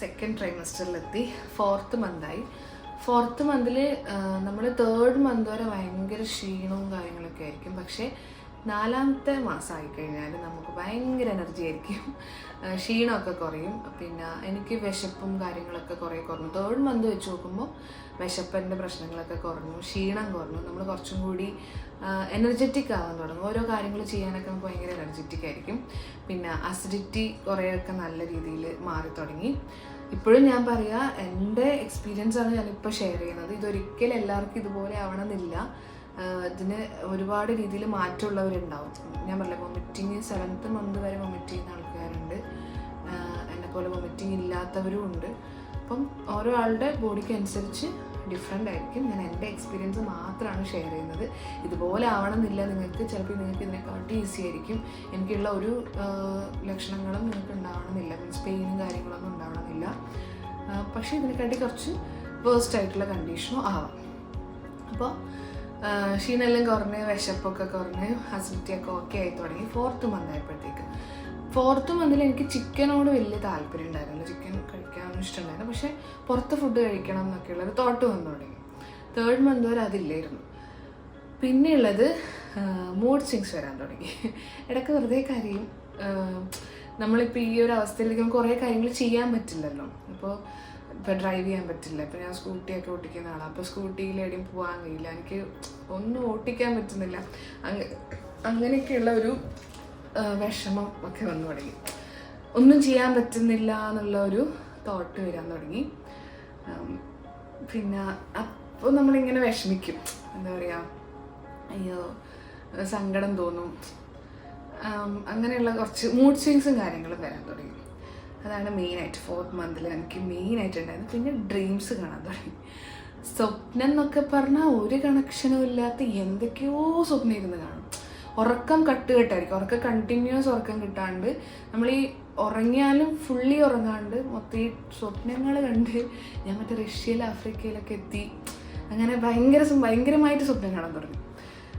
Second ട്രൈമസ്റ്ററിലെത്തി fourth മന്തായി fourth മന്തിൽ നമ്മൾ തേർഡ് മന്ത് വരെ ഭയങ്കര ക്ഷീണവും കാര്യങ്ങളൊക്കെ ആയിരിക്കും. പക്ഷേ നാലാമത്തെ മാസമായി ആയിക്കഴിഞ്ഞാൽ നമുക്ക് ഭയങ്കര എനർജി ആയിരിക്കും. ക്ഷീണമൊക്കെ കുറയും. പിന്നെ എനിക്ക് വിശപ്പും കാര്യങ്ങളൊക്കെ കുറേ കുറഞ്ഞു. തേർഡ് മന്ത് വെച്ച് നോക്കുമ്പോൾ വിശപ്പിന്റെ പ്രശ്നങ്ങളൊക്കെ കുറഞ്ഞു. ക്ഷീണം കുറഞ്ഞു. നമ്മൾ കുറച്ചും കൂടി എനർജറ്റിക് ആവാൻ തുടങ്ങും. ഓരോ കാര്യങ്ങൾ ചെയ്യാനൊക്കെ നമുക്ക് ഭയങ്കര എനർജറ്റിക് ആയിരിക്കും. പിന്നെ അസിഡിറ്റി കുറേയൊക്കെ നല്ല രീതിയിൽ മാറി തുടങ്ങി. ഇപ്പോഴും ഞാൻ പറയാ എന്റെ എക്സ്പീരിയൻസ് ആണ് ഞാനിപ്പോൾ ഷെയർ ചെയ്യുന്നത്. ഇതൊരിക്കലും എല്ലാവർക്കും ഇതുപോലെ ആവണമെന്നില്ല. ഇതിന് ഒരുപാട് രീതിയിൽ മാറ്റമുള്ളവരുണ്ടാവും. ഞാൻ പറഞ്ഞില്ല വൊമിറ്റിങ് സെവൻത്ത് മന്ത് വരെ വൊമിറ്റ് ചെയ്യുന്ന ആൾക്കാരുണ്ട്. എന്നെ പോലെ വൊമിറ്റിംഗ് ഇല്ലാത്തവരും ഉണ്ട്. അപ്പം ഓരോ ആളുടെ ബോഡിക്ക് അനുസരിച്ച് ഡിഫറെന്റ് ആയിരിക്കും. ഞാൻ എന്റെ എക്സ്പീരിയൻസ് മാത്രമാണ് ഷെയർ ചെയ്യുന്നത്. ഇതുപോലെ ആവണമെന്നില്ല നിങ്ങൾക്ക്. ചിലപ്പോൾ നിങ്ങൾക്ക് ഇതിനെക്കാട്ടി ഈസി ആയിരിക്കും. എനിക്കുള്ള ഒരു ലക്ഷണങ്ങളും നിങ്ങൾക്ക് ഉണ്ടാവണമെന്നില്ല. മീൻസ് പെയിനും കാര്യങ്ങളൊന്നും ഉണ്ടാവണമെന്നില്ല. പക്ഷേ ഇതിനെക്കാട്ടി കുറച്ച് വേസ്റ്റ് ആയിട്ടുള്ള കണ്ടീഷനും ആവാം. അപ്പോൾ ക്ഷീണമെല്ലാം കുറഞ്ഞ് വിശപ്പൊക്കെ കുറഞ്ഞ് അസിഡിറ്റിയൊക്കെ ഓക്കെ ആയി തുടങ്ങി. ഫോർത്ത് മന്ത് ആയപ്പോഴത്തേക്ക്. ഫോർത്ത് മന്തിൽ എനിക്ക് ചിക്കനോട് വലിയ താല്പര്യം ഉണ്ടായിരുന്നു. ചിക്കൻ കഴിക്കാനൊന്നും ഇഷ്ടമുണ്ടായിരുന്നു. പക്ഷേ പുറത്ത് ഫുഡ് കഴിക്കണം എന്നൊക്കെയുള്ള ഒരു തോട്ട് വന്നു തുടങ്ങി. തേർഡ് മന്ത് വരെ അതില്ലായിരുന്നു. പിന്നെയുള്ളത് മൂഡ് സ്വിങ്സ് വരാൻ തുടങ്ങി. ഇടയ്ക്ക് വെറുതെ കാര്യം. നമ്മളിപ്പോൾ ഈ ഒരു അവസ്ഥയിലേക്ക് കുറേ കാര്യങ്ങൾ ചെയ്യാൻ പറ്റില്ലല്ലോ. ഇപ്പോൾ ഇപ്പോൾ ഡ്രൈവ് ചെയ്യാൻ പറ്റില്ല. ഇപ്പോൾ ഞാൻ സ്കൂട്ടിയൊക്കെ ഓടിക്കുന്ന ആളാണ് അപ്പോൾ സ്കൂട്ടിയിൽ എവിടെയും പോകാൻ കഴിയില്ല. എനിക്ക് ഒന്നും ഓട്ടിക്കാൻ പറ്റുന്നില്ല. അങ്ങ അങ്ങനെയൊക്കെയുള്ള ഒരു വിഷമം ഒക്കെ വന്നു തുടങ്ങി. ഒന്നും ചെയ്യാൻ പറ്റുന്നില്ല എന്നുള്ള ഒരു തോട്ട് വരാൻ തുടങ്ങി. പിന്നെ അപ്പോൾ നമ്മളിങ്ങനെ വിഷമിക്കും. എന്താ പറയുക അയ്യോ സങ്കടം തോന്നും. അങ്ങനെയുള്ള കുറച്ച് മൂഡ് സ്വിങ്സും കാര്യങ്ങളും വരാൻ തുടങ്ങി. അതാണ് മെയിനായിട്ട് ഫോർത്ത് മന്തിൽ എനിക്ക് മെയിനായിട്ട് ഉണ്ടായിരുന്നു പിന്നെ ഡ്രീംസ് കാണാൻ തുടങ്ങി. സ്വപ്നം എന്നൊക്കെ പറഞ്ഞാൽ ഒരു കണക്ഷനും ഇല്ലാത്ത എന്തൊക്കെയോ സ്വപ്നം ഇരുന്ന് കാണും ഉറക്കം കട്ടുകെട്ടായിരിക്കും. ഉറക്കം കണ്ടിന്യൂസ് ഉറക്കം കിട്ടാണ്ട് നമ്മൾ ഈ ഉറങ്ങിയാലും ഫുള്ളി ഉറങ്ങാണ്ട് മൊത്തം ഈ സ്വപ്നങ്ങൾ കണ്ട് ഞാൻ മറ്റേ റഷ്യയിൽ ആഫ്രിക്കയിലൊക്കെ എത്തി. അങ്ങനെ ഭയങ്കര ഭയങ്കരമായിട്ട് സ്വപ്നം കാണാൻ തുടങ്ങി.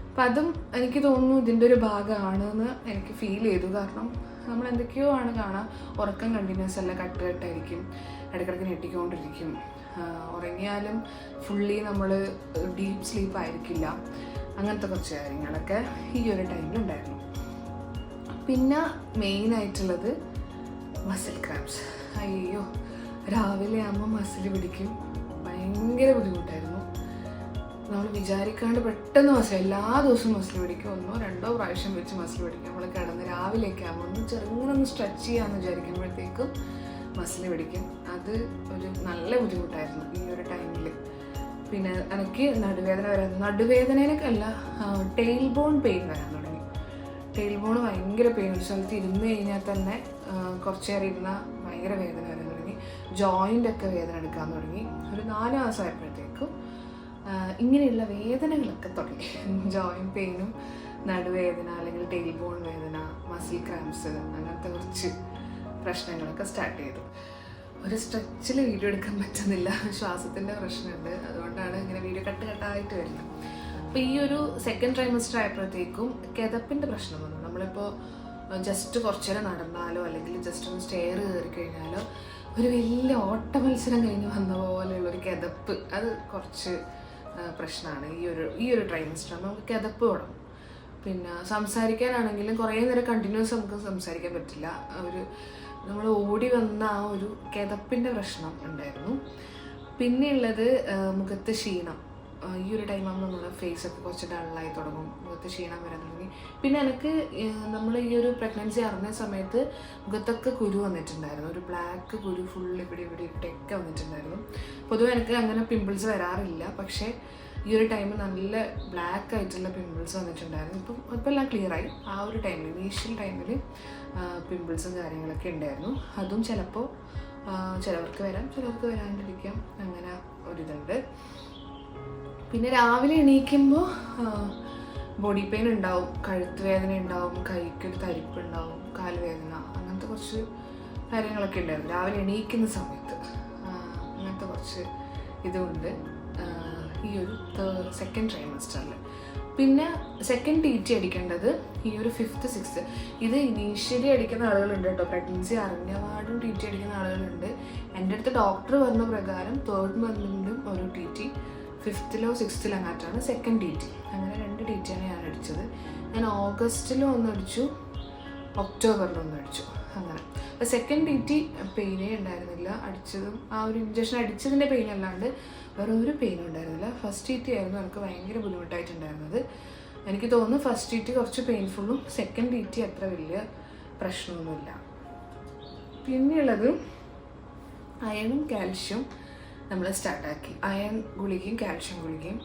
അപ്പം അതും എനിക്ക് തോന്നുന്നു ഇതിന്റെ ഒരു ഭാഗമാണെന്ന് എനിക്ക് ഫീൽ ചെയ്തു. കാരണം നമ്മൾ എന്തൊക്കെയോ ആണ് കാണാം. ഉറക്കം കണ്ടിന്യൂസ് അല്ല കട്ട് കട്ടായിരിക്കും ഇടയ്ക്കിടയ്ക്ക് ഞെട്ടിക്കൊണ്ടിരിക്കും. ഉറങ്ങിയാലും ഫുള്ളി നമ്മൾ ഡീപ്പ് സ്ലീപ്പ് ആയിരിക്കില്ല. അങ്ങനത്തെ കുറച്ച് കാര്യങ്ങളൊക്കെ ഈ ഒരു ടൈമിലുണ്ടായിരുന്നു പിന്നെ മെയിൻ ആയിട്ടുള്ളത് മസിൽ ക്രാംസ് അയ്യോ രാവിലെ ആകുമ്പോൾ മസിൽ പിടിക്കും. ഭയങ്കര ബുദ്ധിമുട്ടായിരുന്നു. നമ്മൾ വിചാരിക്കാണ്ട് പെട്ടെന്ന് മസിൽ എല്ലാ ദിവസവും മസിൽ പിടിക്കും. ഒന്നോ രണ്ടോ പ്രാവശ്യം വെച്ച് മസിൽ പിടിക്കും. നമ്മൾ കിടന്ന് രാവിലെയൊക്കെ ആകുമ്പോൾ ഒന്ന് ചെറുങ്ങനൊന്ന് സ്ട്രെച്ച് ചെയ്യാമെന്ന് വിചാരിക്കുമ്പോഴത്തേക്കും മസിൽ പിടിക്കും. അത് ഒരു നല്ല ബുദ്ധിമുട്ടായിരുന്നു ഈ ഒരു ടൈമിൽ പിന്നെ എനിക്ക് നടുവേദന വരാൻ നടുവേദനയിലൊക്കെ അല്ല ടെയിൽ ബോൺ പെയിൻ വരാൻ തുടങ്ങി. ടെയിൽ ബോൺ ഭയങ്കര പെയിൻ ഒരു സ്ഥലത്ത് ഇരുന്ന് കഴിഞ്ഞാൽ തന്നെ കുറച്ച് നേരം ഇരുന്നാൽ ഭയങ്കര വേദന വരാൻ തുടങ്ങി. ജോയിന്റ് ഒക്കെ വേദന എടുക്കാൻ തുടങ്ങി. ഒരു നാല് മാസമായപ്പോഴത്തേക്കും ഇങ്ങനെയുള്ള വേദനകളൊക്കെ തുടങ്ങി. ജോയിൻ പെയിനും നടുവേദന അല്ലെങ്കിൽ ടെയിൽ ബോൺ വേദന മസിൽ ക്രാംസ് അങ്ങനത്തെ കുറച്ച് പ്രശ്നങ്ങളൊക്കെ സ്റ്റാർട്ട് ചെയ്തു. ഒരു സ്ട്രെച്ചിൽ വീഡിയോ എടുക്കാൻ പറ്റുന്നില്ല. ശ്വാസത്തിന്റെ പ്രശ്നമുണ്ട്. അതുകൊണ്ടാണ് ഇങ്ങനെ വീഡിയോ കട്ട് കട്ടായിട്ട് വരുന്നത്. അപ്പോൾ ഈ ഒരു സെക്കൻഡ് ട്രൈമസ്റ്റർ ആയപ്പോഴത്തേക്കും കിതപ്പിന്റെ പ്രശ്നം വന്നു. നമ്മളിപ്പോൾ ജസ്റ്റ് കുറച്ചു നേരം നടന്നാലോ അല്ലെങ്കിൽ ജസ്റ്റ് ഒന്ന് സ്റ്റെയർ കയറി കഴിഞ്ഞാലോ ഒരു വലിയ ഓട്ട മത്സരം കഴിഞ്ഞ് വന്ന പോലെയുള്ള ഒരു കിതപ്പ്. അത് കുറച്ച് പ്രശ്നമാണ് ഈ ഒരു ഈ ഒരു ട്രൈമസ്റ്റർ നമുക്ക് കിതപ്പ് തുടങ്ങും പിന്നെ സംസാരിക്കാനാണെങ്കിലും കുറേ നേരം കണ്ടിന്യൂസ് നമുക്ക് സംസാരിക്കാൻ പറ്റില്ല. ഒരു നമ്മൾ ഓടി വന്ന ആ ഒരു കിതപ്പിന്റെ പ്രശ്നം ഉണ്ടായിരുന്നു. പിന്നെയുള്ളത് മുഖത്ത് ക്ഷീണം. ഈ ഒരു ടൈം ആകുമ്പോൾ നമ്മുടെ ഫേസ് ഒക്കെ കുറച്ച് ഡള്ളായി തുടങ്ങും. മുഖത്ത് ക്ഷീണം വരാൻ തുടങ്ങി. പിന്നെ എനിക്ക് നമ്മൾ ഈ ഒരു പ്രഗ്നൻസി അറിഞ്ഞ സമയത്ത് മുഖത്തൊക്കെ കുരു വന്നിട്ടുണ്ടായിരുന്നു. ഒരു ബ്ലാക്ക് കുരു ഫുൾ ഇവിടെ ഇവിടെ ഇട്ടൊക്കെ വന്നിട്ടുണ്ടായിരുന്നു. പൊതുവെ എനിക്ക് അങ്ങനെ പിമ്പിൾസ് വരാറില്ല. പക്ഷേ ഈ ഒരു ടൈമിൽ നല്ല ബ്ലാക്ക് ആയിട്ടുള്ള പിമ്പിൾസ് വന്നിട്ടുണ്ടായിരുന്നു. ഇപ്പം ഇപ്പം എല്ലാം ക്ലിയർ ആയി. ആ ഒരു ടൈമിൽ ഇനീഷ്യൽ ടൈമിൽ പിമ്പിൾസും കാര്യങ്ങളൊക്കെ ഉണ്ടായിരുന്നു. അതും ചിലപ്പോൾ ചിലവർക്ക് വരാം. ചിലവർക്ക് വരാണ്ടിരിക്കാം. അങ്ങനെ ഒരിതുണ്ട്. പിന്നെ രാവിലെ എണീക്കുമ്പോൾ ബോഡി പെയിൻ ഉണ്ടാവും കഴുത്ത് വേദന ഉണ്ടാവും കൈക്കൊരു തരിപ്പ് ഉണ്ടാവും കാലുവേദന അങ്ങനത്തെ കുറച്ച് കാര്യങ്ങളൊക്കെ ഉണ്ടായിരുന്നു. രാവിലെ എണീക്കുന്ന സമയത്ത് അങ്ങനത്തെ കുറച്ച് ഇതുണ്ട്. ഈ ഒരു സെക്കൻഡ് ട്രൈമസ്റ്ററിൽ പിന്നെ സെക്കൻഡ് ടി ടി അടിക്കേണ്ടത് ഈ ഒരു ഫിഫ്ത്ത് സിക്സ് ഇത് ഇനീഷ്യലി അടിക്കുന്ന ആളുകളുണ്ട് കേട്ടോ. പ്രഗ്നൻസി അറിഞ്ഞപാടും ടി ടി അടിക്കുന്ന ആളുകളുണ്ട്. എന്റെ അടുത്ത് ഡോക്ടർ വന്ന പ്രകാരം തേർഡ് മന്തിലും ഒരു ടി ടി ഫിഫ്ത്തിലോ സിക്സ്ത്തിലോ അങ്ങാട്ടാണ് സെക്കൻഡ് ഡേറ്റ് അങ്ങനെ രണ്ട് ഡേറ്റാണ് ഞാൻ അടിച്ചത്. ഞാൻ ഓഗസ്റ്റിലും ഒന്ന് അടിച്ചു ഒക്ടോബറിലും അടിച്ചു. അങ്ങനെ. അപ്പോൾ സെക്കൻഡ് ഡേറ്റ് പെയിനേ ഉണ്ടായിരുന്നില്ല. അടിച്ചതും ആ ഒരു ഇഞ്ചക്ഷൻ അടിച്ചതിന്റെ പെയിൻ അല്ലാണ്ട് വേറെ ഒരു പെയിനും ഉണ്ടായിരുന്നില്ല. ഫസ്റ്റ് ഡേറ്റ് ആയിരുന്നു എനിക്ക് ഭയങ്കര ബുദ്ധിമുട്ടായിട്ടുണ്ടായിരുന്നത്. എനിക്ക് തോന്നുന്നു ഫസ്റ്റ് ഡേറ്റ് കുറച്ച് പെയിൻഫുള്ളും സെക്കൻഡ് ഡേറ്റ് അത്ര വലിയ പ്രശ്നമൊന്നുമില്ല. പിന്നെയുള്ളത് അയണും കാൽഷ്യം നമ്മൾ സ്റ്റാർട്ടാക്കി അയൺ ഗുളികയും കാൽഷ്യം ഗുളികയും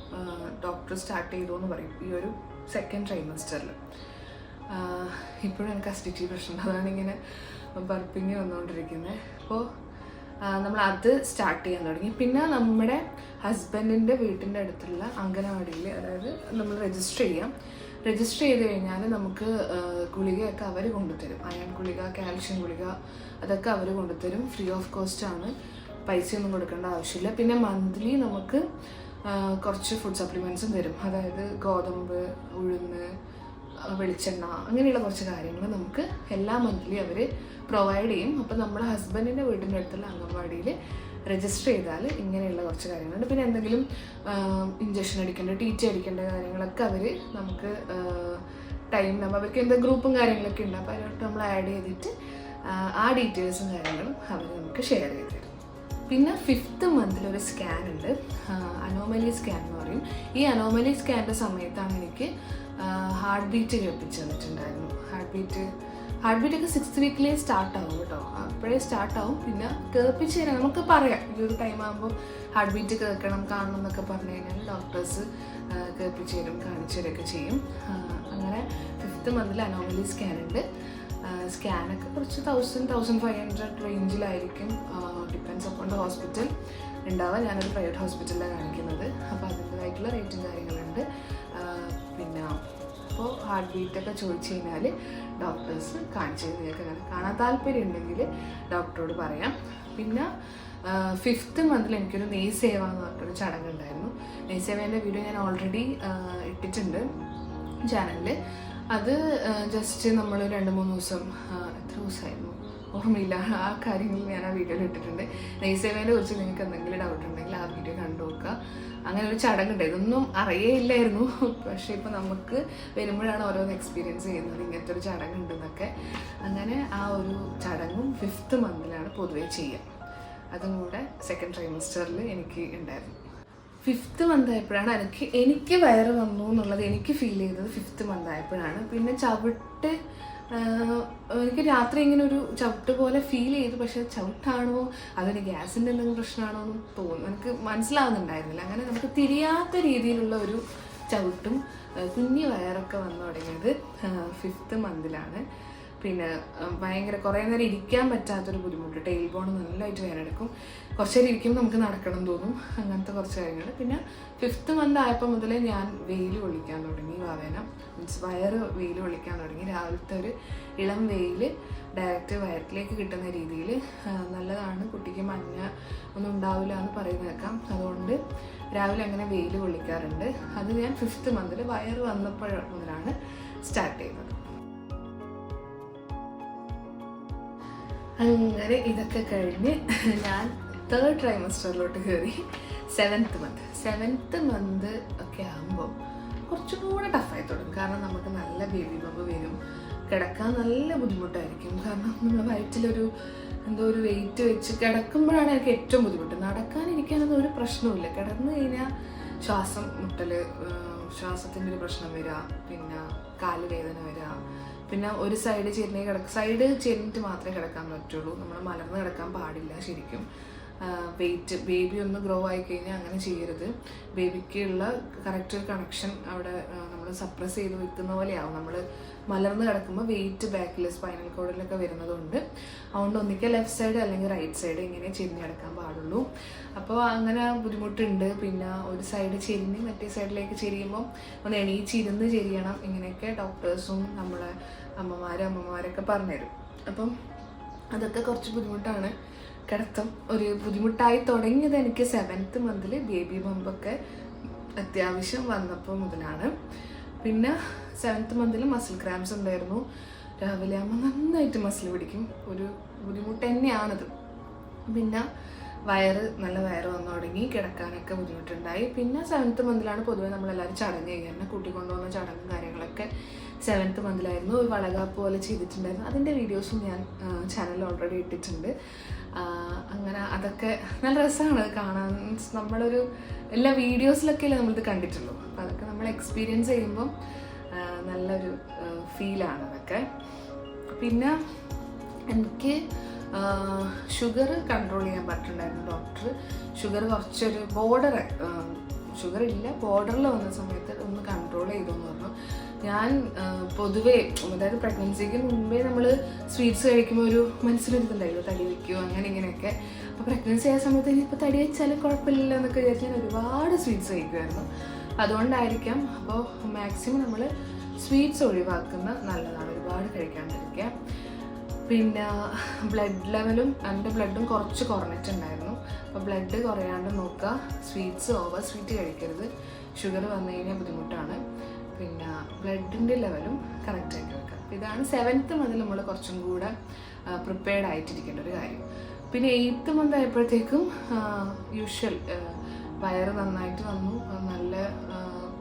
ഡോക്ടർ സ്റ്റാർട്ട് ചെയ്തു എന്ന് പറയും ഈ ഒരു സെക്കൻഡ് ട്രൈമസ്റ്ററിൽ ഇപ്പോഴും എനിക്ക് അസിഡിറ്റി പ്രശ്നം. അതാണ് ഇങ്ങനെ ബർപ്പിങ് വന്നുകൊണ്ടിരിക്കുന്നത് അപ്പോൾ നമ്മൾ അത് സ്റ്റാർട്ട് ചെയ്യാൻ തുടങ്ങി. പിന്നെ നമ്മുടെ ഹസ്ബൻഡിന്റെ വീട്ടിന്റെ അടുത്തുള്ള അംഗനവാടിയിൽ അതായത് നമ്മൾ രജിസ്റ്റർ ചെയ്യാം. രജിസ്റ്റർ ചെയ്ത് കഴിഞ്ഞാൽ നമുക്ക് ഗുളികയൊക്കെ അവർ കൊണ്ടുതരും. അയൺ ഗുളിക കാൽഷ്യം ഗുളിക അതൊക്കെ അവർ കൊണ്ടുതരും. ഫ്രീ ഓഫ് കോസ്റ്റ് ആണ്. പൈസയൊന്നും കൊടുക്കേണ്ട ആവശ്യമില്ല. പിന്നെ മന്ത്ലി നമുക്ക് കുറച്ച് ഫുഡ് സപ്ലിമെന്റ്സും തരും. അതായത് ഗോതമ്പ് ഉഴുന്ന് വെളിച്ചെണ്ണ അങ്ങനെയുള്ള കുറച്ച് കാര്യങ്ങൾ നമുക്ക് എല്ലാ മന്ത്ലി അവർ പ്രൊവൈഡ് ചെയ്യും. അപ്പോൾ നമ്മുടെ ഹസ്ബൻഡിന്റെ വീടിന്റെ അടുത്തുള്ള അംഗൻവാടിയിൽ രജിസ്റ്റർ ചെയ്താൽ ഇങ്ങനെയുള്ള കുറച്ച് കാര്യങ്ങളുണ്ട്. പിന്നെ എന്തെങ്കിലും ഇഞ്ചക്ഷൻ അടിക്കേണ്ട ടി ടി അടിക്കേണ്ട കാര്യങ്ങളൊക്കെ അവർ നമുക്ക് ടൈം നമ്മൾ അവർക്ക് എന്താ ഗ്രൂപ്പും കാര്യങ്ങളൊക്കെ ഉണ്ട്. അപ്പോൾ അതിലോട്ട് നമ്മൾ ആഡ് ചെയ്തിട്ട് ആ, ഡീറ്റെയിൽസും കാര്യങ്ങളും അവർ നമുക്ക് ഷെയർ ചെയ്ത്. പിന്നെ ഫിഫ്ത്ത് മന്തിൽ ഒരു സ്കാൻ ഉണ്ട്. അനോമലി സ്കാൻ എന്ന് പറയും. ഈ അനോമലി സ്കാനിന്റെ സമയത്താണ് എനിക്ക് ഹാർട്ട് ബീറ്റ് കേൾപ്പിച്ച് തന്നിട്ടുണ്ടായിരുന്നു. ഹാർട്ട് ബീറ്റ് ഹാർട്ട് ബീറ്റ് ഒക്കെ സിക്സ് വീക്കിലേ സ്റ്റാർട്ട് ആവും കേട്ടോ. അപ്പോഴേ സ്റ്റാർട്ട് ആവും. പിന്നെ കേൾപ്പിച്ച് തരാം. നമുക്ക് പറയാം. ഈ ഒരു ടൈം ആകുമ്പോൾ ഹാർട്ട് ബീറ്റ് കേൾക്കണം കാണണം എന്നൊക്കെ പറഞ്ഞു കഴിഞ്ഞാൽ ഡോക്ടേഴ്സ് കേൾപ്പിച്ച് തരും കാണിച്ചു തരൊക്കെ ചെയ്യും. അങ്ങനെ ഫിഫ്ത്ത് മന്തിൽ അനോമലി സ്കാൻ ഉണ്ട്. സ്കാനൊക്കെ കുറച്ച് തൗസൻഡ് തൗസൻഡ് ഫൈവ് ഹൺഡ്രഡ് റേഞ്ചിലായിരിക്കും ഡിപ്പെൻസ് അപ്പോൺ ദ ഹോസ്പിറ്റൽ ഉണ്ടാവുക ഞാനൊരു പ്രൈവറ്റ് ഹോസ്പിറ്റലിലാണ് കാണിക്കുന്നത്. അപ്പോൾ അതിന്റെതായിട്ടുള്ള റേറ്റും കാര്യങ്ങളുണ്ട്. പിന്നെ അപ്പോൾ ഹാർട്ട് ബീറ്റൊക്കെ ചോദിച്ചു കഴിഞ്ഞാൽ ഡോക്ടേഴ്സ് കാണിച്ചു നിങ്ങൾക്ക് കാണാൻ താല്പര്യം ഉണ്ടെങ്കിൽ ഡോക്ടറോട് പറയാം. പിന്നെ ഫിഫ്ത്ത് മന്തിൽ എനിക്കൊരു നെയ് സേവ എന്ന് പറഞ്ഞൊരു ചടങ്ങുണ്ടായിരുന്നു. നെയ് സേവേന്റെ വീഡിയോ ഞാൻ ഓൾറെഡി ഇട്ടിട്ടുണ്ട്. ചാനലിൽ അത് ജസ്റ്റ് നമ്മൾ രണ്ട് മൂന്ന് ദിവസം എത്ര ദിവസമായിരുന്നു ഓർമ്മയില്ല. ആ കാര്യങ്ങൾ ഞാൻ ആ വീഡിയോയിൽ ഇട്ടിട്ടുണ്ട്. നെയ്സേവേനെ കുറിച്ച് നിങ്ങൾക്ക് എന്തെങ്കിലും ഡൗട്ട് ഉണ്ടെങ്കിൽ ആ വീഡിയോ കണ്ടു നോക്കുക. അങ്ങനെ ഒരു ചടങ്ങുണ്ട്. ഇതൊന്നും അറിയേയില്ലായിരുന്നു. പക്ഷേ ഇപ്പോൾ നമുക്ക് വരുമ്പോഴാണ് ഓരോന്ന് എക്സ്പീരിയൻസ് ചെയ്യുന്നത്. ഇങ്ങനത്തെ ഒരു ചടങ്ങുണ്ടെന്നൊക്കെ. അങ്ങനെ ആ ഒരു ചടങ്ങും ഫിഫ്ത്ത് മന്തിലാണ് പൊതുവേ ചെയ്യുക അതും കൂടെ സെക്കൻഡ് ട്രൈമസ്റ്ററിൽ എനിക്ക് ഉണ്ടായിരുന്നു. ഫിഫ്ത്ത് മന്ത് ആയപ്പോഴാണ് എനിക്ക് എനിക്ക് വയറ് വന്നു എന്നുള്ളത് എനിക്ക് ഫീൽ ചെയ്തത് ഫിഫ്ത്ത് മന്ത് ആയപ്പോഴാണ്. പിന്നെ ചവിട്ട് എനിക്ക് രാത്രി ഇങ്ങനെ ഒരു ചവിട്ട് പോലെ ഫീൽ ചെയ്തു. പക്ഷെ ചവിട്ടാണോ? അതിന് ഗ്യാസിന്റെ എന്തെങ്കിലും പ്രശ്നമാണോ എന്ന് തോന്നുന്നു. എനിക്ക് മനസ്സിലാവുന്നുണ്ടായിരുന്നില്ല. അങ്ങനെ നമുക്ക് തിരിയാത്ത രീതിയിലുള്ള ഒരു ചവിട്ടും കുഞ്ഞി വയറൊക്കെ വന്നു തുടങ്ങിയത് ഫിഫ്ത്ത് മന്തിലാണ് പിന്നെ ഭയങ്കര കുറേ നേരം ഇരിക്കാൻ പറ്റാത്തൊരു ബുദ്ധിമുട്ട്. ടെയിൽ ബോൺ നല്ലതായിട്ട് വേദനെടുക്കും കുറച്ച് നേരം ഇരിക്കുമ്പോൾ നമുക്ക് നടക്കണം തോന്നും. അങ്ങനത്തെ കുറച്ച് കാര്യങ്ങൾ പിന്നെ ഫിഫ്ത്ത് മന്ത് ആയപ്പോൾ മുതലേ ഞാൻ വെയിൽ ഒളിക്കാൻ തുടങ്ങി വാവേന. മീൻസ് വയറ് വെയിൽ ഒളിക്കാൻ തുടങ്ങി. രാവിലത്തെ ഒരു ഇളം വെയിൽ ഡയറക്റ്റ് വയറ്റിലേക്ക് കിട്ടുന്ന രീതിയിൽ നല്ലതാണ്. കുട്ടിക്ക് മഞ്ഞ ഒന്നും ഉണ്ടാവില്ല എന്ന് പറയുന്ന കേൾക്കാം. അതുകൊണ്ട് രാവിലെ അങ്ങനെ വെയിൽ കൊള്ളിക്കാറുണ്ട്. അത് ഞാൻ ഫിഫ്ത്ത് മന്തിൽ വയറ് വന്നപ്പോൾ മുതലാണ് സ്റ്റാർട്ട് ചെയ്യുന്നത്. അങ്ങനെ ഇതൊക്കെ കഴിഞ്ഞ് ഞാൻ തേർഡ് ട്രൈമസ്റ്ററിലോട്ട് കയറി സെവൻത്ത് മന്ത് സെവൻത്ത് മന്ത് ഒക്കെ ആകുമ്പോൾ കുറച്ചും കൂടെ ടഫായി തുടങ്ങും. കാരണം നമുക്ക് നല്ല ബേബി ബബ് വരും. കിടക്കാൻ നല്ല ബുദ്ധിമുട്ടായിരിക്കും. കാരണം നമ്മുടെ വയറ്റിലൊരു എന്തോ ഒരു വെയിറ്റ് വെച്ച് കിടക്കുമ്പോഴാണ് എനിക്ക് ഏറ്റവും ബുദ്ധിമുട്ട്. നടക്കാനിരിക്കാനൊന്നും ഒരു പ്രശ്നവുമില്ല. കിടന്നു കഴിഞ്ഞാൽ ശ്വാസം മുട്ടൽ ശ്വാസത്തിന്റെ ഒരു പ്രശ്നം വരിക പിന്നെ കാൽ വേദന വരിക പിന്നെ ഒരു സൈഡ് ചെരിഞ്ഞ് കിടക്ക സൈഡ് ചെരിഞ്ഞിട്ട് മാത്രമേ കിടക്കാൻ പറ്റുള്ളൂ. നമ്മൾ മലർന്ന് കിടക്കാൻ പാടില്ല ശരിക്കും. വെയിറ്റ് ബേബി ഒന്ന് ഗ്രോ ആയി കഴിഞ്ഞാൽ അങ്ങനെ ചെയ്യരുത്. ബേബിക്കുള്ള കറക്റ്റ് ഒരു കണക്ഷൻ അവിടെ നമ്മൾ സപ്രസ് ചെയ്ത് വെക്കുന്ന പോലെയാവും. നമ്മൾ മലർന്ന് കിടക്കുമ്പോൾ വെയിറ്റ് ബാക്കിൽ സ്പൈനൽ കോഡിലൊക്കെ വരുന്നതുകൊണ്ട്. അതുകൊണ്ട് ഒന്നിക്കൽ ലെഫ്റ്റ് സൈഡ് അല്ലെങ്കിൽ റൈറ്റ് സൈഡ് ഇങ്ങനെ ചെരിഞ്ഞ് കിടക്കാൻ പാടുള്ളൂ. അപ്പോൾ അങ്ങനെ ബുദ്ധിമുട്ടുണ്ട്. പിന്നെ ഒരു സൈഡ് ചെരിഞ്ഞ് മറ്റേ സൈഡിലേക്ക് ചെരിയുമ്പോൾ ഒന്ന് എണീച്ചിരുന്ന് ചെരിയണം. ഇങ്ങനെയൊക്കെ ഡോക്ടേഴ്സും നമ്മളെ അമ്മമാരും അമ്മമാരൊക്കെ പറഞ്ഞുതരും. അപ്പം അതൊക്കെ കുറച്ച് ബുദ്ധിമുട്ടാണ്. കിടത്തം. ഒരു ബുദ്ധിമുട്ടായി തുടങ്ങിയത് എനിക്ക് സെവൻത്ത് മന്തിൽ ബേബി ബമ്പൊക്കെ അത്യാവശ്യം വന്നപ്പോൾ മുതലാണ്. പിന്നെ സെവൻത്ത് മന്തിൽ മസിൽ ക്രാംസ് ഉണ്ടായിരുന്നു. രാവിലെ ആകുമ്പോൾ നന്നായിട്ട് മസിൽ പിടിക്കും. ഒരു ബുദ്ധിമുട്ട് തന്നെയാണത്. പിന്നെ വയറ് നല്ല വയറ് വന്നു തുടങ്ങി. കിടക്കാനൊക്കെ ബുദ്ധിമുട്ടുണ്ടായി. പിന്നെ സെവൻത്ത് മന്തിലാണ് പൊതുവെ നമ്മളെല്ലാവരും ചടങ്ങ് ചെയ്യുന്നത് കൂട്ടിക്കൊണ്ടുപോകുന്ന ചടങ്ങും കാര്യങ്ങളൊക്കെ സെവൻത്ത് മന്തിലായിരുന്നു ഒരു വളകാപ്പ് പോലെ ചെയ്തിട്ടുണ്ടായിരുന്നു. അതിന്റെ വീഡിയോസും ഞാൻ ചാനലിൽ ഓൾറെഡി ഇട്ടിട്ടുണ്ട്. അങ്ങനെ അതൊക്കെ നല്ല രസമാണ് കാണാൻ. മീൻസ് നമ്മളൊരു എല്ലാ വീഡിയോസിലൊക്കെ അല്ലേ നമ്മളിത് കണ്ടിട്ടുള്ളൂ. അപ്പോൾ അതൊക്കെ നമ്മൾ എക്സ്പീരിയൻസ് ചെയ്യുമ്പം നല്ലൊരു ഫീലാണ് അതൊക്കെ. പിന്നെ എനിക്ക് ഷുഗർ കൺട്രോൾ ചെയ്യാൻ പറ്റുന്നുണ്ടായിരുന്നു ഡോക്ടർ ഷുഗർ കുറച്ചൊരു ബോർഡർ ഷുഗർ ഇല്ല ബോർഡറിൽ വന്ന സമയത്ത് ഒന്ന് കൺട്രോൾ ചെയ്തു എന്ന് പറഞ്ഞു. ഞാൻ പൊതുവേ അതായത് പ്രഗ്നൻസിക്ക് മുമ്പേ നമ്മൾ സ്വീറ്റ്സ് കഴിക്കുമ്പോൾ ഒരു മനസ്സിലൊരിതുണ്ടായിരുന്നു തടി വയ്ക്കുമോ അങ്ങനെ ഇങ്ങനെയൊക്കെ. അപ്പോൾ പ്രഗ്നൻസി ആയ സമയത്ത് ഇനിയിപ്പോൾ തടി വെച്ചാലും കുഴപ്പമില്ലല്ലോ എന്നൊക്കെ വിചാരിച്ച് ഞാൻ ഒരുപാട് സ്വീറ്റ്സ് കഴിക്കുമായിരുന്നു അതുകൊണ്ടായിരിക്കാം അപ്പോൾ മാക്സിമം നമ്മൾ സ്വീറ്റ്സ് ഒഴിവാക്കുന്ന നല്ലതാണ് ഒരുപാട് കഴിക്കാണ്ടിരിക്കുക. പിന്നെ ബ്ലഡ് ലെവലും എന്റെ ബ്ലഡും കുറച്ച് കുറഞ്ഞിട്ടുണ്ടായിരുന്നു. അപ്പോൾ ബ്ലഡ് കുറയാണ്ട് നോക്കുക സ്വീറ്റ്സ് ഓവർ സ്വീറ്റ് കഴിക്കരുത്. ഷുഗർ വന്നു കഴിഞ്ഞാൽ ബുദ്ധിമുട്ടാണ്. പിന്നെ ബ്ലഡിന്റെ ലെവലും കറക്റ്റ് ആയിട്ട് വെക്കുക ഇതാണ് സെവൻത്ത് മുതൽ നമ്മൾ കുറച്ചും കൂടെ പ്രിപ്പയർഡ് ആയിട്ടിരിക്കേണ്ട ഒരു കാര്യം. പിന്നെ എയ്ത്ത് മന്ത് ആയപ്പോഴത്തേക്കും യൂഷ്വൽ വയറ് നന്നായിട്ട് വന്നു. നല്ല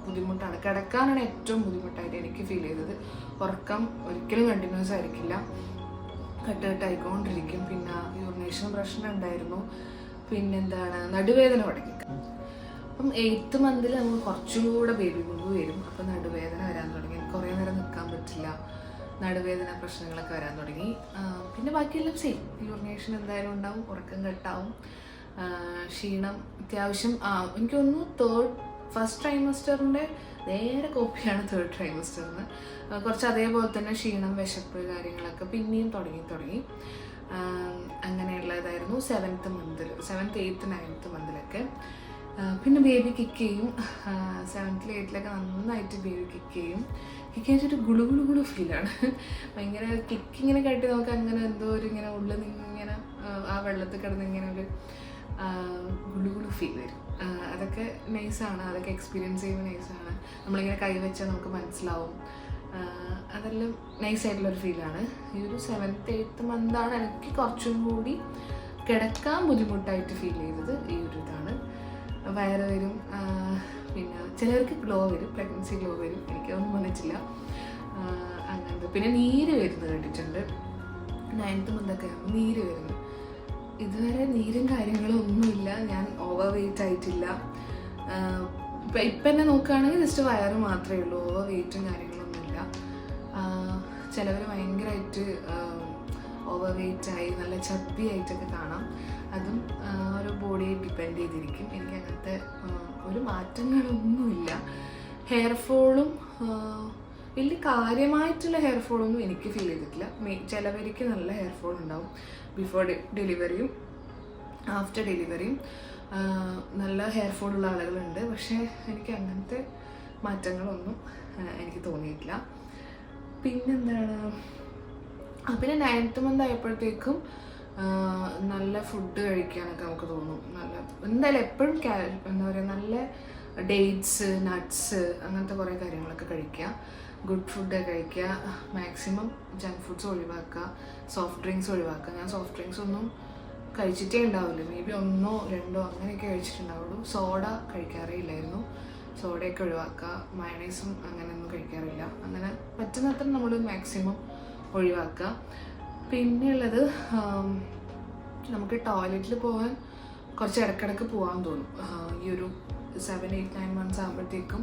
ബുദ്ധിമുട്ടാണ്. കിടക്കാനാണ് ഏറ്റവും ബുദ്ധിമുട്ടായിട്ട് എനിക്ക് ഫീൽ ചെയ്തത്. ഉറക്കം ഒരിക്കലും കണ്ടിന്യൂസ് ആയിരിക്കില്ല. കട്ടുകെട്ടായിക്കൊണ്ടിരിക്കും പിന്നെ യൂറിനേഷൻ പ്രശ്നം ഉണ്ടായിരുന്നു. പിന്നെന്താണ്? നടുവേദന തുടങ്ങി. അപ്പം എയ്ത്ത് മന്തിൽ നമുക്ക് കുറച്ചുകൂടെ ബേബി മുമ്പ് വരും. അപ്പം നടുവേദന വരാൻ തുടങ്ങി. കുറേ നേരം നിൽക്കാൻ പറ്റില്ല. നടുവേദന പ്രശ്നങ്ങളൊക്കെ വരാൻ തുടങ്ങി. പിന്നെ ബാക്കിയെല്ലാം സെയിം യൂറിനേഷൻ എന്തായാലും ഉണ്ടാവും ഉറക്കം കെട്ടാവും. ക്ഷീണം അത്യാവശ്യം എനിക്ക് തോന്നുന്നു തേർഡ് ഫസ്റ്റ് ട്രൈമസ്റ്ററിന്റെ നേരെ കോപ്പിയാണ് തേർഡ് ട്രൈമസ്റ്ററിന് കുറച്ച് അതേപോലെ തന്നെ ക്ഷീണം വിശപ്പ് കാര്യങ്ങളൊക്കെ പിന്നെയും തുടങ്ങി തുടങ്ങി. അങ്ങനെയുള്ളതായിരുന്നു സെവൻത്ത് മന്തിൽ സെവൻത്ത് എയ്ത്ത് നയൻത്ത് മന്തിലൊക്കെ പിന്നെ ബേബി കിക്ക് ചെയ്യും. സെവൻത്തിൽ എയ്റ്റിലൊക്കെ നന്നായിട്ട് ബേബി കിക്ക് ചെയ്യും. കിക്ക് ചെയ്തിട്ട് ഗുളു ഗുളു ഗുളു ഫീലാണ് ഭയങ്കര കിക്ക് ഇങ്ങനെ കേട്ട് നമുക്ക് അങ്ങനെ എന്തോ ഒരു ഇങ്ങനെ ഉള്ളിൽ നിന്ന് ഇങ്ങനെ ആ, വെള്ളത്തിൽ കിടന്ന് ഇങ്ങനെ ഒരു ഗുളു ഗുളു ഫീൽ വരും. അതൊക്കെ നൈസാണ് അതൊക്കെ എക്സ്പീരിയൻസ് ചെയ്യുമ്പോൾ നൈസാണ് നമ്മളിങ്ങനെ കൈവച്ചാൽ നമുക്ക് മനസ്സിലാവും. അതെല്ലാം നൈസായിട്ടുള്ളൊരു ഫീലാണ് ഈ ഒരു സെവൻത്ത് എയ്ത്ത് മന്താണ് എനിക്ക് കുറച്ചും കൂടി കിടക്കാൻ ബുദ്ധിമുട്ടായിട്ട് ഫീൽ ചെയ്തത് ഈ ഒരു ഇതാണ്. വയറ് വരും പിന്നെ ചിലർക്ക് ഗ്ലോ വരും പ്രഗ്നൻസി ഗ്ലോ വരും എനിക്കൊന്നും വന്നിട്ടില്ല. അങ്ങനത്തെ പിന്നെ നീര് വരുന്നത് കേട്ടിട്ടുണ്ട് നയൻത്ത് മന്തൊക്കെ ആകുമ്പോൾ നീര് വരുന്നു. ഇതുവരെ നീരും കാര്യങ്ങളും ഒന്നുമില്ല. ഞാൻ ഓവർ വെയിറ്റ് ആയിട്ടില്ല ഇപ്പം ഇപ്പം എന്നെ നോക്കുകയാണെങ്കിൽ ജസ്റ്റ് വയറ് മാത്രമേ ഉള്ളൂ. ഓവർ വെയിറ്റും കാര്യങ്ങളൊന്നുമില്ല. ചിലവർ ഭയങ്കരമായിട്ട് ഓവർ വെയിറ്റ് ആയി നല്ല ചപ്പി ആയിട്ടൊക്കെ കാണാം. അതും ഓരോ ബോഡിയെ ഡിപ്പെൻഡ് ചെയ്തിരിക്കും. എനിക്ക് അങ്ങനത്തെ ഒരു മാറ്റങ്ങളൊന്നുമില്ല. ഹെയർ ഫോളും വലിയ കാര്യമായിട്ടുള്ള ഹെയർ ഫോളൊന്നും എനിക്ക് ഫീൽ ചെയ്തിട്ടില്ല. ചിലവർക്ക് നല്ല ഹെയർ ഫോൾ ഉണ്ടാവും. ബിഫോർ ഡെലിവറിയും ആഫ്റ്റർ ഡെലിവറിയും നല്ല ഹെയർ ഫോൾ ഉള്ള ആളുകളുണ്ട്. പക്ഷേ എനിക്ക് അങ്ങനത്തെ മാറ്റങ്ങളൊന്നും എനിക്ക് തോന്നിയിട്ടില്ല. പിന്നെന്താണ്? പിന്നെ നയൻത്ത് മന്ത് ആയപ്പോഴത്തേക്കും നല്ല ഫുഡ് കഴിക്കാനൊക്കെ നമുക്ക് തോന്നും. നല്ല എന്തായാലും എപ്പോഴും ക്യാ എന്താ പറയുക നല്ല ഡേറ്റ്സ് നട്ട്സ് അങ്ങനത്തെ കുറേ കാര്യങ്ങളൊക്കെ കഴിക്കുക. ഗുഡ് ഫുഡ് കഴിക്കുക. മാക്സിമം ജങ്ക് ഫുഡ്സ് ഒഴിവാക്കുക. സോഫ്റ്റ് ഡ്രിങ്ക്സ് ഒഴിവാക്കുക. ഞാൻ സോഫ്റ്റ് ഡ്രിങ്ക്സ് ഒന്നും കഴിച്ചിട്ടേ ഉണ്ടാവില്ല. മേ ബി ഒന്നോ രണ്ടോ അങ്ങനെയൊക്കെ കഴിച്ചിട്ടുണ്ടാവുള്ളൂ. സോഡ കഴിക്കാറേ ഇല്ലായിരുന്നു. സോഡയൊക്കെ ഒഴിവാക്കുക. മയണൈസും അങ്ങനെയൊന്നും കഴിക്കാറില്ല. അങ്ങനെ പറ്റുന്നത്ര നമ്മൾ മാക്സിമം ഒഴിവാക്കുക. പിന്നെയുള്ളത് നമുക്ക് ടോയ്ലറ്റിൽ പോകാൻ കുറച്ച് ഇടക്കിടക്ക് പോകാൻ തോന്നും. ഈ ഒരു സെവൻ എയ്റ്റ് നയൻ മന്ത്സ് ആകുമ്പോഴത്തേക്കും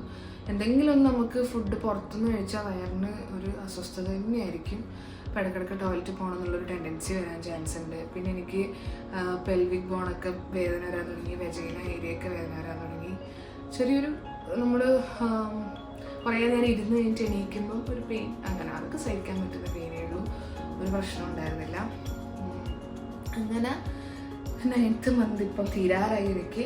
എന്തെങ്കിലും നമുക്ക് ഫുഡ് പുറത്തുനിന്ന് കഴിച്ചാൽ വയറിന് ഒരു അസ്വസ്ഥത തന്നെയായിരിക്കും. അപ്പോൾ ഇടക്കിടക്ക് ടോയ്ലറ്റ് പോകണം എന്നുള്ളൊരു ടെൻഡൻസി വരാൻ ചാൻസ് ഉണ്ട്. പിന്നെ എനിക്ക് പെൽവിക് ബോണൊക്കെ വേദന വരാൻ തുടങ്ങി വെജൈന ഏരിയയൊക്കെ വേദന വരാൻ തുടങ്ങി. ചെറിയൊരു നമ്മൾ കുറേ നേരം ഇരുന്ന് കഴിഞ്ഞിട്ട് എണീക്കുമ്പോൾ ഒരു പെയിൻ അങ്ങനെ അതൊക്കെ സഹിക്കാൻ പറ്റുന്ന ഒരു പ്രശ്നം ഉണ്ടായിരുന്നില്ല. അങ്ങനെ നയൻത്ത് മന്ത് ഇപ്പം തീരാറായി എനിക്ക്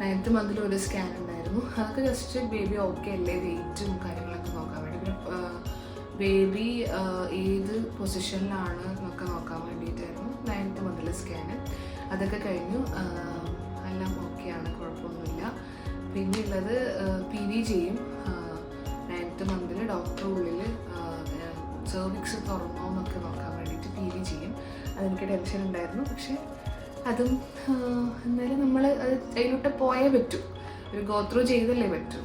നയൻത്ത് മന്തിൽ ഒരു സ്കാൻ ഉണ്ടായിരുന്നു. അതൊക്കെ ജസ്റ്റ് ബേബി ഓക്കെ അല്ലേ? വെയിറ്റും കാര്യങ്ങളൊക്കെ നോക്കാൻ വേണ്ടി. പിന്നെ ബേബി ഏത് പൊസിഷനിലാണ് എന്നൊക്കെ നോക്കാൻ വേണ്ടിയിട്ടായിരുന്നു നയൻത്ത് മന്തിലെ സ്കാന് അതൊക്കെ കഴിഞ്ഞു. എല്ലാം ഓക്കെയാണ് കുഴപ്പമൊന്നുമില്ല. പിന്നെയുള്ളത് പി വി ചെയ്യും. നയൻത്ത് മന്തിൽ ഡോക്ടർ ഉള്ളിൽ സെർവിക്സ് തുറന്നോ എന്നൊക്കെ നോക്കാൻ വേണ്ടിയിട്ട് പി വി ചെയ്യും. അതെനിക്ക് ടെൻഷൻ ഉണ്ടായിരുന്നു. പക്ഷേ അതും എന്നാലും നമ്മൾ അത് അതിലോട്ട് പോയേ പറ്റൂ. ഒരു ഗോത്രൂ ചെയ്തല്ലേ പറ്റൂ.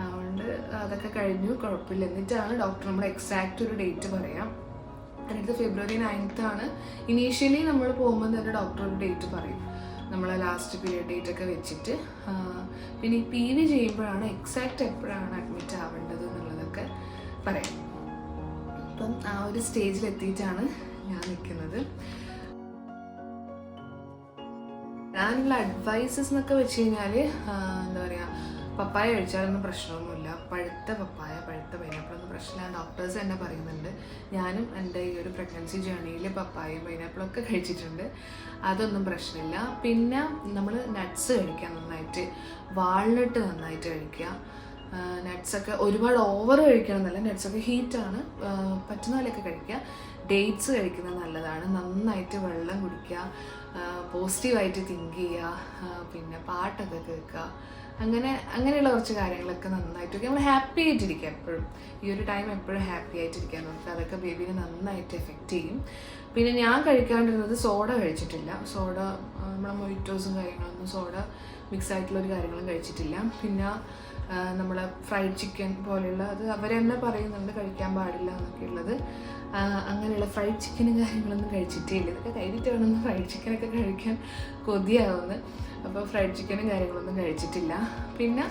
അതുകൊണ്ട് അതൊക്കെ കഴിഞ്ഞു. കുഴപ്പമില്ല. എന്നിട്ടാണ് ഡോക്ടർ നമ്മൾ എക്സാക്റ്റ് ഒരു ഡേറ്റ് പറയാം. എന്നിട്ട് ഫെബ്രുവരി നയൻത്ത് ആണ്. ഇനീഷ്യലി നമ്മൾ പോകുമ്പോൾ തന്നെ ഡോക്ടർ ഒരു ഡേറ്റ് പറയും. നമ്മൾ ലാസ്റ്റ് പീരിയഡ് ഡേറ്റ് ഒക്കെ വെച്ചിട്ട്. പിന്നെ ഈ പി വി ചെയ്യുമ്പോഴാണ് എക്സാക്റ്റ് എപ്പോഴാണ് അഡ്മിറ്റ് ആവേണ്ടത് എന്നുള്ളതൊക്കെ പറയാം. ആ ഒരു സ്റ്റേജിൽ എത്തിയിട്ടാണ് ഞാൻ നിൽക്കുന്നത്. ഞാനുള്ള അഡ്വൈസസ് എന്നൊക്കെ വെച്ച് കഴിഞ്ഞാൽ എന്താ പറയുക പപ്പായ കഴിച്ചാലൊന്നും പ്രശ്നമൊന്നുമില്ല. പഴുത്ത പപ്പായ പഴുത്ത പൈനാപ്പിളൊന്നും പ്രശ്നമില്ല. ഡോക്ടേഴ്സ് തന്നെ പറയുന്നുണ്ട്. ഞാനും എന്റെ ഈ ഒരു പ്രഗ്നൻസി ജേണിയിൽ പപ്പായയും പൈനാപ്പിളൊക്കെ കഴിച്ചിട്ടുണ്ട്. അതൊന്നും പ്രശ്നമില്ല. പിന്നെ നമ്മൾ നട്ട്സ് കഴിക്കുക നന്നായിട്ട്. വാൾനട്ട് നന്നായിട്ട് കഴിക്കുക. നട്ട്സൊക്കെ ഒരുപാട് ഓവർ കഴിക്കണം എന്നല്ല നട്ട്സൊക്കെ ഹീറ്റാണ് പറ്റുന്ന പോലെയൊക്കെ കഴിക്കുക. ഡേറ്റ്സ് കഴിക്കുന്നത് നല്ലതാണ്. നന്നായിട്ട് വെള്ളം കുടിക്കുക. പോസിറ്റീവായിട്ട് തിങ്ക് ചെയ്യുക. പിന്നെ പാട്ടൊക്കെ കേൾക്കുക. അങ്ങനെ അങ്ങനെയുള്ള കുറച്ച് കാര്യങ്ങളൊക്കെ നന്നായിട്ട് നമ്മൾ ഹാപ്പി ആയിട്ടിരിക്കുക എപ്പോഴും. ഈ ഒരു ടൈം എപ്പോഴും ഹാപ്പി ആയിട്ടിരിക്കാൻ നോക്കുക അതൊക്കെ ബേബീനെ നന്നായിട്ട് എഫക്റ്റ് ചെയ്യും. പിന്നെ ഞാൻ കഴിക്കാണ്ടിരുന്നത് സോഡ കഴിച്ചിട്ടില്ല. സോഡ നമ്മളെ മൊയിറ്റോസും കാര്യങ്ങളൊന്നും സോഡ മിക്സ് ആയിട്ടുള്ള ഒരു കാര്യങ്ങളും കഴിച്ചിട്ടില്ല. പിന്നെ നമ്മൾ ഫ്രൈഡ് ചിക്കൻ പോലെയുള്ള അത് അവർ തന്നെ പറയുന്നുണ്ട് കഴിക്കാൻ പാടില്ല എന്നൊക്കെ ഉള്ളത്. അങ്ങനെയുള്ള ഫ്രൈഡ് ചിക്കനും കാര്യങ്ങളൊന്നും കഴിച്ചിട്ടേ ഇല്ല ഇതൊക്കെ കഴിഞ്ഞിട്ട് വേണം ഫ്രൈഡ് ചിക്കനൊക്കെ കഴിക്കാൻ കൊതിയാവുന്നത് അപ്പോൾ ഫ്രൈഡ് ചിക്കനും കാര്യങ്ങളൊന്നും കഴിച്ചിട്ടില്ല. പിന്നെ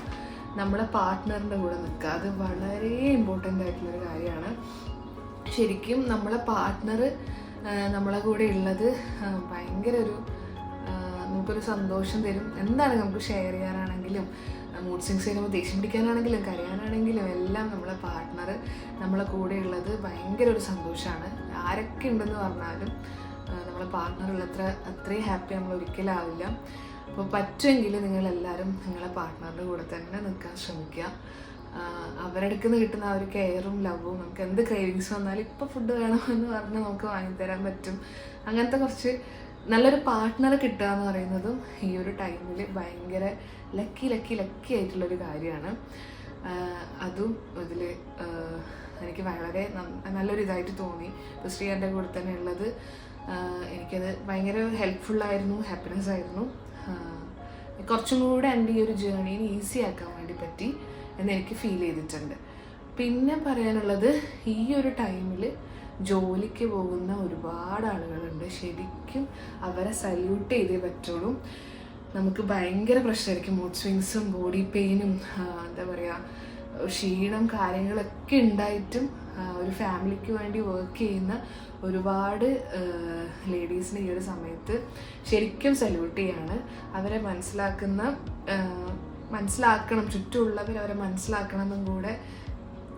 നമ്മളെ പാർട്ട്ണറിന്റെ കൂടെ നിൽക്കുക. അത് വളരെ ഇമ്പോർട്ടന്റ് ആയിട്ടുള്ളൊരു കാര്യമാണ്. ശരിക്കും നമ്മളെ പാർട്ട്ണർ നമ്മളെ കൂടെ ഉള്ളത് ഭയങ്കര ഒരു നമുക്കൊരു സന്തോഷം തരും. എന്താണ് നമുക്ക് ഷെയർ ചെയ്യാനാണെങ്കിലും മൂഡ് സിങ്സ് ചെയ്യുമ്പോൾ ദേഷ്യം പിടിക്കാനാണെങ്കിലും കരയാനാണെങ്കിലും എല്ലാം നമ്മളെ പാർട്ട്ണർ നമ്മളെ കൂടെ ഉള്ളത് ഭയങ്കര ഒരു സന്തോഷമാണ് ആരൊക്കെ ഉണ്ടെന്ന് പറഞ്ഞാലും നമ്മളെ പാർട്ട്ണർ ഉള്ളത്ര അത്രയും ഹാപ്പി നമ്മൾ ഒരിക്കലാവില്ല. അപ്പോൾ പറ്റുമെങ്കിൽ നിങ്ങളെല്ലാവരും നിങ്ങളെ പാർട്ട്ണറുടെ കൂടെ തന്നെ നിൽക്കാൻ ശ്രമിക്കുക. ആഹ് അവരുടെ നിന്ന് കിട്ടുന്ന ആ ഒരു കെയറും ലവും നമുക്ക് എന്ത് ക്രേവിങ്സ് വന്നാലും ഇപ്പോൾ ഫുഡ് വേണമെന്ന് പറഞ്ഞ് നമുക്ക് വാങ്ങിത്തരാൻ പറ്റും. അങ്ങനത്തെ കുറച്ച് നല്ലൊരു പാർട്ട്ണറെ കിട്ടുക എന്ന് പറയുന്നതും ഈ ഒരു ടൈമിൽ ഭയങ്കര ലക്കി ലക്കി ലക്കി ആയിട്ടുള്ളൊരു കാര്യമാണ്. അതും അതിൽ എനിക്ക് വളരെ നല്ലൊരിതായിട്ട് തോന്നി. ഇപ്പോൾ ശ്രീ കൂടെ തന്നെ ഉള്ളത്. എനിക്കത് ഭയങ്കര ഹെൽപ്ഫുള്ളായിരുന്നു ഹാപ്പിനെസ് ആയിരുന്നു. കുറച്ചും കൂടെ എന്റെ ഈ ഒരു ജേണീനെ ഈസി ആക്കാൻ വേണ്ടി പറ്റി എന്ന് എനിക്ക് ഫീൽ ചെയ്തിട്ടുണ്ട്. പിന്നെ പറയാനുള്ളത് ഈ ഒരു ടൈമിൽ ജോലിക്ക് പോകുന്ന ഒരുപാട് ആളുകളുണ്ട്. ശരിക്കും അവരെ സല്യൂട്ട് ചെയ്തേ പറ്റുള്ളൂ. നമുക്ക് ഭയങ്കര പ്രശ്നമായിരിക്കും. മൂഡ് സ്വിങ്സും ബോഡി പെയിനും എന്താ പറയുക ക്ഷീണം കാര്യങ്ങളൊക്കെ ഉണ്ടായിട്ടും ഒരു ഫാമിലിക്ക് വേണ്ടി വർക്ക് ചെയ്യുന്ന ഒരുപാട് ലേഡീസിന് ഈ ഒരു സമയത്ത് ശരിക്കും സല്യൂട്ട് ചെയ്യാണ്. അവരെ മനസ്സിലാക്കുന്ന മനസ്സിലാക്കണം ചുറ്റുമുള്ളവർ അവരെ മനസ്സിലാക്കണം എന്നും കൂടെ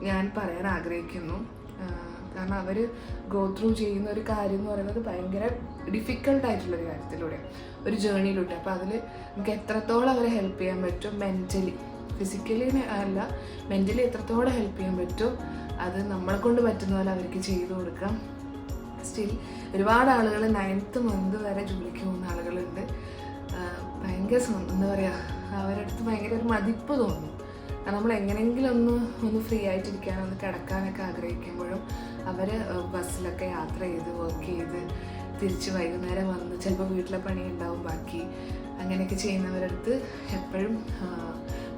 ഞാൻ പറയാൻ ആഗ്രഹിക്കുന്നു. കാരണം അവർ ഗോ ത്രൂ ചെയ്യുന്ന ഒരു കാര്യം എന്ന് പറയുന്നത് ഭയങ്കര ഡിഫിക്കൽട്ടായിട്ടുള്ള ആയിട്ടുള്ളൊരു കാര്യത്തിലൂടെ ഒരു ജേണിയിലൂടെ അപ്പോൾ അതിൽ നമുക്ക് എത്രത്തോളം അവരെ ഹെൽപ്പ് ചെയ്യാൻ പറ്റും മെന്റലി ഫിസിക്കലി അല്ല മെന്റലി എത്രത്തോളം ഹെൽപ്പ് ചെയ്യാൻ പറ്റും അത് നമ്മളെ കൊണ്ട് പറ്റുന്ന പോലെ അവർക്ക് ചെയ്തു കൊടുക്കാം. സ്റ്റിൽ ഒരുപാട് ആളുകൾ നയൻത്ത് മന്ത് വരെ ജോലിക്ക് പോകുന്ന ആളുകളുണ്ട്. ഭയങ്കര എന്താ പറയുക അവരുടെ അടുത്ത് ഭയങ്കര ഒരു മതിപ്പ് തോന്നും. നമ്മൾ എങ്ങനെയെങ്കിലും ഒന്ന് ഒന്ന് ഫ്രീ ആയിട്ടിരിക്കാൻ ഒന്ന് കിടക്കാനൊക്കെ ആഗ്രഹിക്കുമ്പോഴും അവർ ബസ്സിലൊക്കെ യാത്ര ചെയ്ത് വർക്ക് ചെയ്ത് തിരിച്ച് വൈകുന്നേരം വന്ന് ചിലപ്പോൾ വീട്ടിലെ പണി ഉണ്ടാവും ബാക്കി. അങ്ങനെയൊക്കെ ചെയ്യുന്നവരടുത്ത് എപ്പോഴും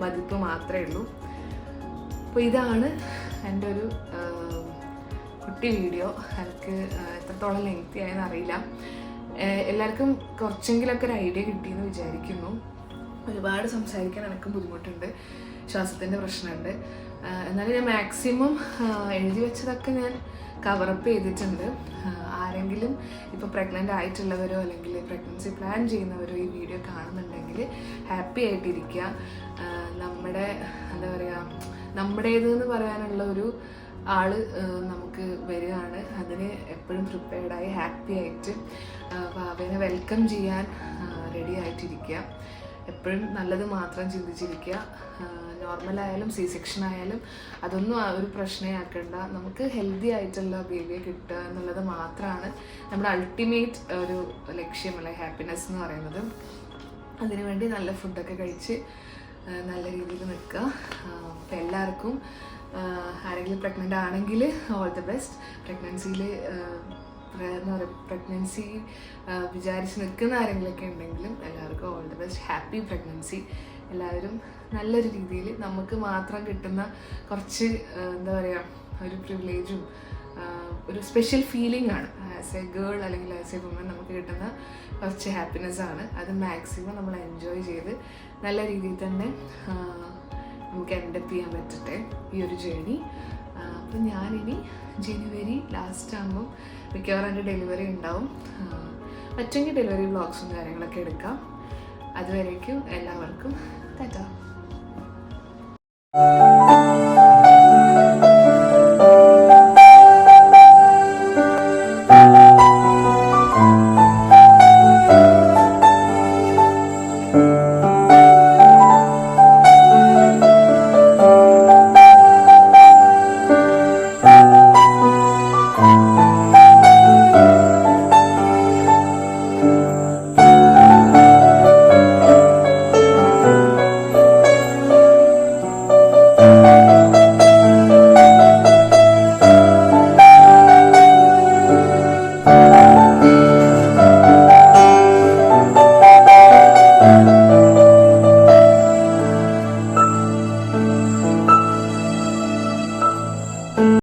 മതിപ്പ് മാത്രമേ ഉള്ളൂ. അപ്പോൾ ഇതാണ് എന്റെ ഒരു കുട്ടി വീഡിയോ. എനിക്ക് എത്രത്തോളം ലെങ്തി ആയെന്ന് അറിയില്ല. എല്ലാവർക്കും കുറച്ചെങ്കിലൊക്കെ ഒരു ഐഡിയ കിട്ടിയെന്ന് വിചാരിക്കുന്നു. ഒരുപാട് സംസാരിക്കാൻ എനിക്കും ബുദ്ധിമുട്ടുണ്ട്. ശ്വാസത്തിന്റെ പ്രശ്നമുണ്ട്. എന്നാലും ഞാൻ മാക്സിമം എഴുതി വെച്ചതൊക്കെ ഞാൻ കവറപ്പ് ചെയ്തിട്ടുണ്ട്. ആരെങ്കിലും ഇപ്പോൾ പ്രഗ്നന്റ് ആയിട്ടുള്ളവരോ അല്ലെങ്കിൽ പ്രഗ്നൻസി പ്ലാൻ ചെയ്യുന്നവരോ ഈ വീഡിയോ കാണുന്നുണ്ടെങ്കിൽ ഹാപ്പി ആയിട്ടിരിക്കുക. നമ്മുടെ എന്താ പറയുക നമ്മുടേത് എന്ന് പറയാനുള്ള ഒരു ആൾ നമുക്ക് വരികയാണ്. അതിന് എപ്പോഴും പ്രിപ്പയർഡായി ഹാപ്പി ആയിട്ട് ഭാവേനെ വെൽക്കം ചെയ്യാൻ റെഡി ആയിട്ടിരിക്കുക. എപ്പോഴും നല്ലത് മാത്രം ചിന്തിച്ചിരിക്കുക. നോർമൽ ആയാലും സി സെക്ഷൻ ആയാലും അതൊന്നും ഒരു പ്രശ്നമാക്കണ്ട നമുക്ക് ഹെൽത്തി ആയിട്ടുള്ള ബേബിയെ കിട്ടുക എന്നുള്ളത് മാത്രമാണ് നമ്മുടെ അൾട്ടിമേറ്റ് ഒരു ലക്ഷ്യം അല്ലെ ഹാപ്പിനെസ് എന്ന് പറയുന്നത്. അതിനുവേണ്ടി നല്ല ഫുഡൊക്കെ കഴിച്ച് നല്ല രീതിയിൽ നിൽക്കുക. അപ്പം എല്ലാവർക്കും ആരെങ്കിലും പ്രഗ്നന്റ് ആണെങ്കിൽ ഓൾ ദി ബെസ്റ്റ് പ്രഗ്നൻസിയിൽ എന്താ പറയുക പ്രഗ്നൻസി വിചാരിച്ച് നിൽക്കുന്ന ആരെങ്കിലുമൊക്കെ ഉണ്ടെങ്കിലും എല്ലാവർക്കും all the best happy pregnancy എല്ലാവരും നല്ലൊരു രീതിയിൽ നമുക്ക് മാത്രം കിട്ടുന്ന കുറച്ച് എന്താ പറയുക ഒരു പ്രിവിലേജും ഒരു സ്പെഷ്യൽ ഫീലിംഗ് ആണ്. ആസ് എ ഗേൾ അല്ലെങ്കിൽ ആസ് എ വുമൻ നമുക്ക് കിട്ടുന്ന കുറച്ച് ഹാപ്പിനെസ് ആണ്. അത് മാക്സിമം നമ്മൾ എൻജോയ് ചെയ്ത് നല്ല രീതിയിൽ തന്നെ നമുക്ക് എൻഡപ്പ് ചെയ്യാൻ പറ്റട്ടെ ഈ ഒരു ജേണി അപ്പം ഞാനിനി ജനുവരി ലാസ്റ്റ് ആകുമ്പോൾ മിക്കവാറും എന്റെ ഡെലിവറി ഉണ്ടാവും. പറ്റുമെങ്കിൽ ഡെലിവറി ബ്ലോഗ്സും കാര്യങ്ങളൊക്കെ എടുക്കാം. അതുവരേക്കും എല്ലാവർക്കും ടാറ്റാ.